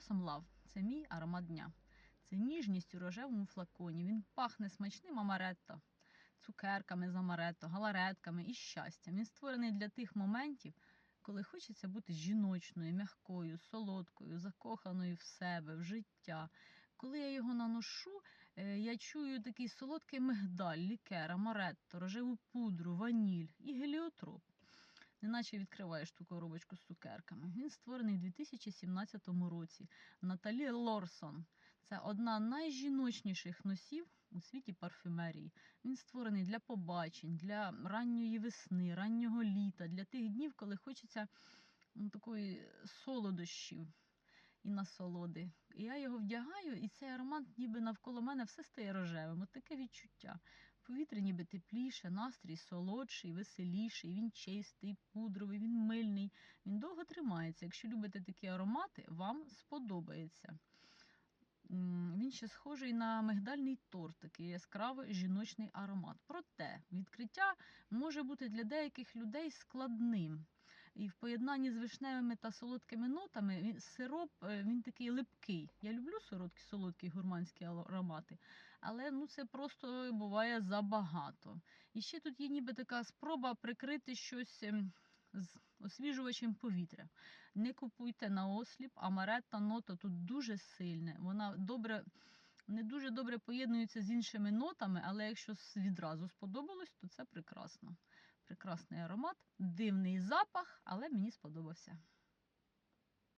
Blossom Love це мій аромат дня. Це ніжність у рожевому флаконі. Він пахне смачним амаретто, цукерками з амаретто, галаретками і щастям. Він створений для тих моментів, коли хочеться бути жіночною, м'якою, солодкою, закоханою в себе, в життя. Коли я його наношу, е, я чую такий солодкий мигдаль, лікер, амаретто, рожеву пудру, ваніль і геліотроп. Неначе відкриваєш ту коробочку з цукерками. Він створений у 2017 році. Наталі Лорсон. Це одна з найжіночніших носів у світі парфюмерії. Він створений для побачень, для ранньої весни, раннього літа, для тих днів, коли хочеться ну, такої солодощів і насолоди. І я його вдягаю, і цей аромат ніби навколо мене все стає рожевим. От таке відчуття. Повітря ніби тепліше, настрій солодший, веселіший, він чистий, пудровий, він мильний. Він довго тримається. Якщо любите такі аромати, вам сподобається. Він ще схожий на мигдальний торт, такий яскравий жіночний аромат. Проте відкриття може бути для деяких людей складним. І в поєднанні з вишневими та солодкими нотами він, сироп е, він такий липкий. Я люблю солодкі, солодкі гурманські аромати, але ну, це просто буває забагато. І ще тут є ніби така спроба прикрити щось ем, з освіжувачем повітря. Не купуйте на осліп, амаретта нота тут дуже сильне. Вона добре. Не дуже добре поєднується з іншими нотами, але якщо відразу сподобалось, то це прекрасно. Прекрасний аромат, дивний запах, але мені сподобався.